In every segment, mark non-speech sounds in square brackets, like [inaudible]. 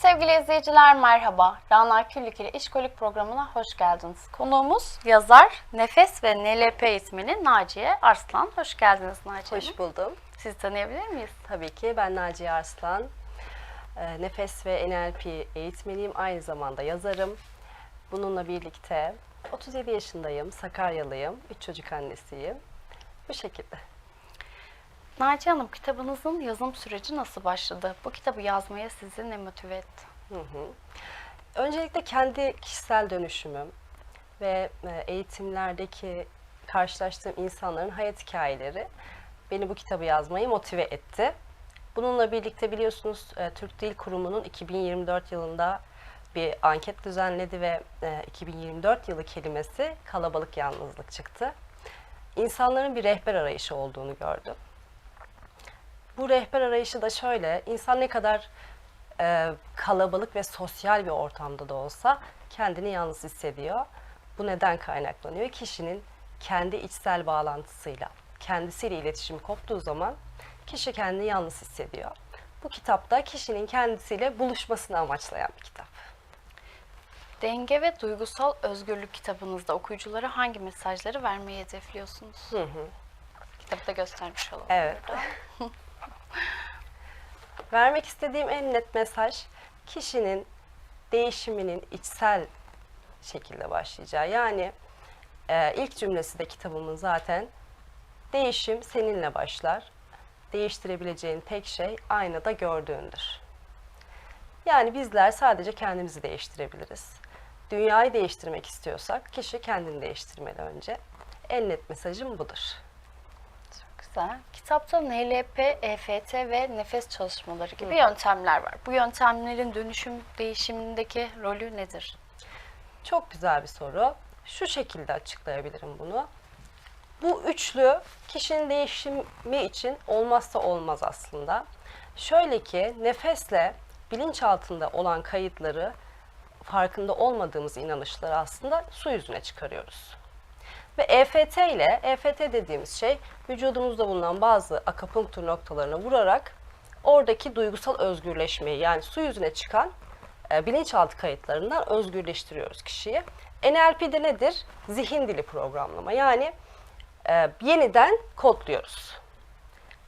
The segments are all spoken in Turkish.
Sevgili izleyiciler merhaba. Rana Küllük ile İşkolik programına hoş geldiniz. Konuğumuz yazar, nefes ve NLP eğitmeni Naciye Arslan. Hoş geldiniz Naciye. Hoş buldum. Sizi tanıyabilir miyiz? Tabii ki ben Naciye Arslan. Ee, Nefes ve NLP eğitmeniyim. Aynı zamanda yazarım. Bununla birlikte 37 yaşındayım, Sakaryalıyım, 3 çocuk annesiyim. Bu şekilde. Naciye Hanım kitabınızın yazım süreci nasıl başladı? Bu kitabı yazmaya sizi ne motive etti? Hı hı. Öncelikle kendi kişisel dönüşümüm ve e, eğitimlerdeki karşılaştığım insanların hayat hikayeleri beni bu kitabı yazmayı motive etti. Bununla birlikte biliyorsunuz e, Türk Dil Kurumu'nun 2024 yılında bir anket düzenledi ve e, 2024 yılı kelimesi kalabalık yalnızlık çıktı. İnsanların bir rehber arayışı olduğunu gördüm. Bu rehber arayışı da şöyle, insan ne kadar e, kalabalık ve sosyal bir ortamda da olsa kendini yalnız hissediyor. Bu neden kaynaklanıyor? Kişinin kendi içsel bağlantısıyla, kendisiyle iletişim koptuğu zaman kişi kendini yalnız hissediyor. Bu kitapta kişinin kendisiyle buluşmasını amaçlayan bir kitap. Denge ve duygusal özgürlük kitabınızda okuyuculara hangi mesajları vermeyi hedefliyorsunuz? Hı hı. Kitapta göstermiş olalım. Evet. [laughs] Vermek istediğim en net mesaj kişinin değişiminin içsel şekilde başlayacağı. Yani e, ilk cümlesi de kitabımın zaten değişim seninle başlar. Değiştirebileceğin tek şey aynada gördüğündür. Yani bizler sadece kendimizi değiştirebiliriz. Dünyayı değiştirmek istiyorsak kişi kendini değiştirmeli önce. En net mesajım budur. Güzel. Kitapta NLP, EFT ve nefes çalışmaları gibi yöntemler var. Bu yöntemlerin dönüşüm değişimindeki rolü nedir? Çok güzel bir soru. Şu şekilde açıklayabilirim bunu. Bu üçlü kişinin değişimi için olmazsa olmaz aslında. Şöyle ki nefesle bilinç altında olan kayıtları farkında olmadığımız inanışları aslında su yüzüne çıkarıyoruz. Ve EFT ile, EFT dediğimiz şey vücudumuzda bulunan bazı akupunktur noktalarına vurarak oradaki duygusal özgürleşmeyi yani su yüzüne çıkan e, bilinçaltı kayıtlarından özgürleştiriyoruz kişiyi. NLP'de nedir? Zihin dili programlama. Yani e, yeniden kodluyoruz.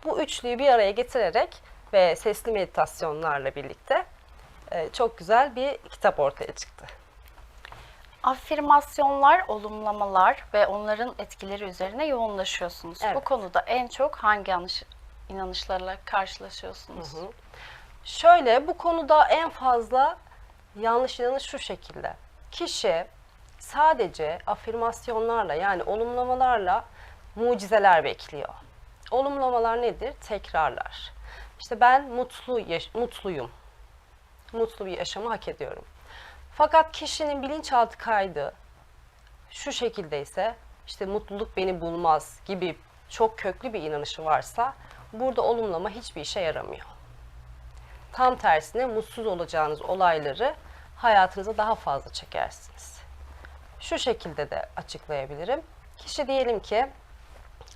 Bu üçlüyü bir araya getirerek ve sesli meditasyonlarla birlikte e, çok güzel bir kitap ortaya çıktı. Afirmasyonlar, olumlamalar ve onların etkileri üzerine yoğunlaşıyorsunuz. Bu Evet. konuda en çok hangi yanlış inanışlarla karşılaşıyorsunuz? Şöyle bu konuda en fazla yanlış inanış şu şekilde. Kişi sadece afirmasyonlarla yani olumlamalarla mucizeler bekliyor. Olumlamalar nedir? Tekrarlar. İşte ben mutlu mutluyum. Mutlu bir yaşamı hak ediyorum. Fakat kişinin bilinçaltı kaydı şu şekilde ise işte mutluluk beni bulmaz gibi çok köklü bir inanışı varsa burada olumlama hiçbir işe yaramıyor. Tam tersine mutsuz olacağınız olayları hayatınıza daha fazla çekersiniz. Şu şekilde de açıklayabilirim. Kişi diyelim ki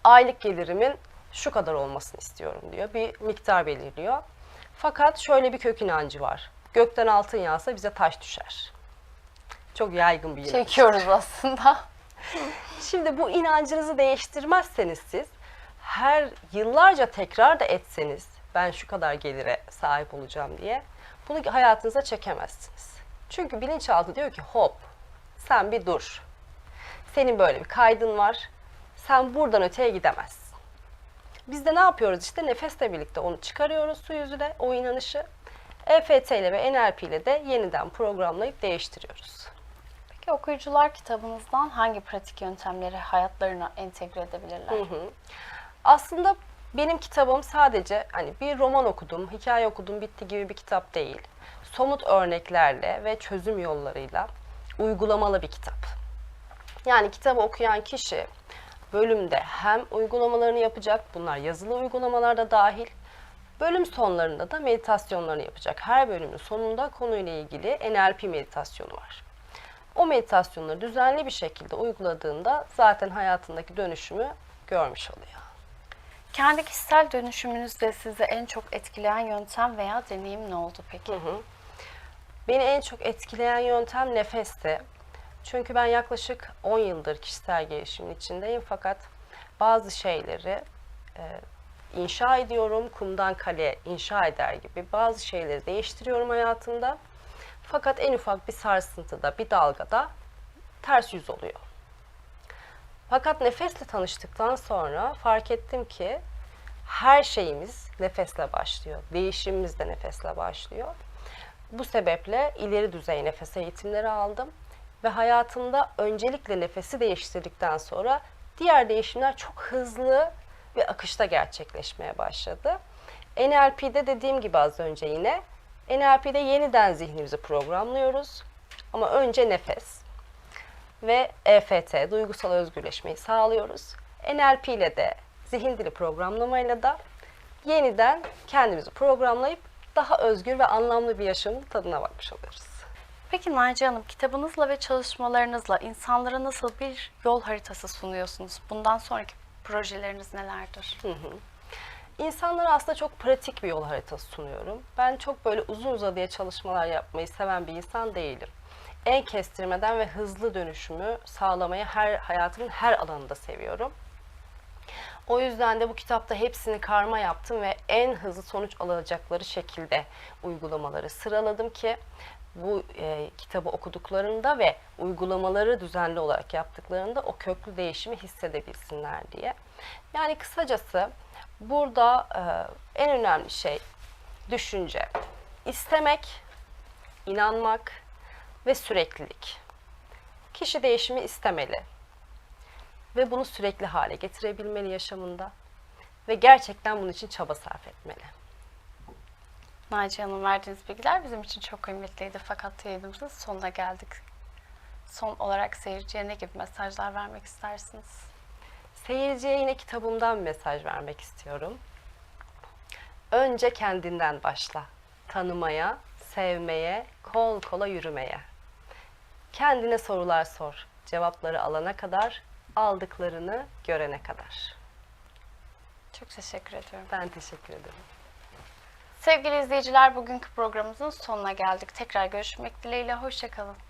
aylık gelirimin şu kadar olmasını istiyorum diyor. Bir miktar belirliyor. Fakat şöyle bir kök inancı var. Gökten altın yağsa bize taş düşer. Çok yaygın bir inanç. Çekiyoruz aslında. [laughs] Şimdi bu inancınızı değiştirmezseniz siz her yıllarca tekrar da etseniz ben şu kadar gelire sahip olacağım diye bunu hayatınıza çekemezsiniz. Çünkü bilinçaltı diyor ki hop sen bir dur. Senin böyle bir kaydın var. Sen buradan öteye gidemezsin. Biz de ne yapıyoruz işte nefesle birlikte onu çıkarıyoruz su yüzüne o inanışı. EFT ile ve NLP ile de yeniden programlayıp değiştiriyoruz. Peki okuyucular kitabınızdan hangi pratik yöntemleri hayatlarına entegre edebilirler? Hı hı. Aslında benim kitabım sadece hani bir roman okudum, hikaye okudum, bitti gibi bir kitap değil. Somut örneklerle ve çözüm yollarıyla uygulamalı bir kitap. Yani kitabı okuyan kişi bölümde hem uygulamalarını yapacak, bunlar yazılı uygulamalar da dahil. Bölüm sonlarında da meditasyonlarını yapacak. Her bölümün sonunda konuyla ilgili NLP meditasyonu var. O meditasyonları düzenli bir şekilde uyguladığında zaten hayatındaki dönüşümü görmüş oluyor. Kendi kişisel dönüşümünüzde sizi en çok etkileyen yöntem veya deneyim ne oldu peki? Beni en çok etkileyen yöntem nefesti. Çünkü ben yaklaşık 10 yıldır kişisel gelişimin içindeyim fakat bazı şeyleri e, inşa ediyorum, kumdan kale inşa eder gibi bazı şeyleri değiştiriyorum hayatımda. Fakat en ufak bir sarsıntıda, bir dalgada ters yüz oluyor. Fakat nefesle tanıştıktan sonra fark ettim ki her şeyimiz nefesle başlıyor. Değişimimiz de nefesle başlıyor. Bu sebeple ileri düzey nefes eğitimleri aldım ve hayatımda öncelikle nefesi değiştirdikten sonra diğer değişimler çok hızlı ve akışta gerçekleşmeye başladı. NLP'de dediğim gibi az önce yine NLP'de yeniden zihnimizi programlıyoruz. Ama önce nefes ve EFT, duygusal özgürleşmeyi sağlıyoruz. NLP ile de zihin dili programlamayla da yeniden kendimizi programlayıp daha özgür ve anlamlı bir yaşamın tadına bakmış oluyoruz. Peki Naciye Hanım, kitabınızla ve çalışmalarınızla insanlara nasıl bir yol haritası sunuyorsunuz? Bundan sonraki projeleriniz nelerdir? İnsanlara aslında çok pratik bir yol haritası sunuyorum. Ben çok böyle uzun uzadıya çalışmalar yapmayı seven bir insan değilim. En kestirmeden ve hızlı dönüşümü sağlamayı her hayatımın her alanında seviyorum. O yüzden de bu kitapta hepsini karma yaptım ve en hızlı sonuç alacakları şekilde uygulamaları sıraladım ki bu e, kitabı okuduklarında ve uygulamaları düzenli olarak yaptıklarında o köklü değişimi hissedebilsinler diye. Yani kısacası burada e, en önemli şey düşünce, istemek, inanmak ve süreklilik. Kişi değişimi istemeli ve bunu sürekli hale getirebilmeli yaşamında ve gerçekten bunun için çaba sarf etmeli. Naciye Hanım verdiğiniz bilgiler bizim için çok kıymetliydi fakat yayınımızın sonuna geldik. Son olarak seyirciye ne gibi mesajlar vermek istersiniz? Seyirciye yine kitabımdan mesaj vermek istiyorum. Önce kendinden başla. Tanımaya, sevmeye, kol kola yürümeye. Kendine sorular sor. Cevapları alana kadar, aldıklarını görene kadar. Çok teşekkür ediyorum. Ben teşekkür ederim. Sevgili izleyiciler bugünkü programımızın sonuna geldik. Tekrar görüşmek dileğiyle. Hoşçakalın.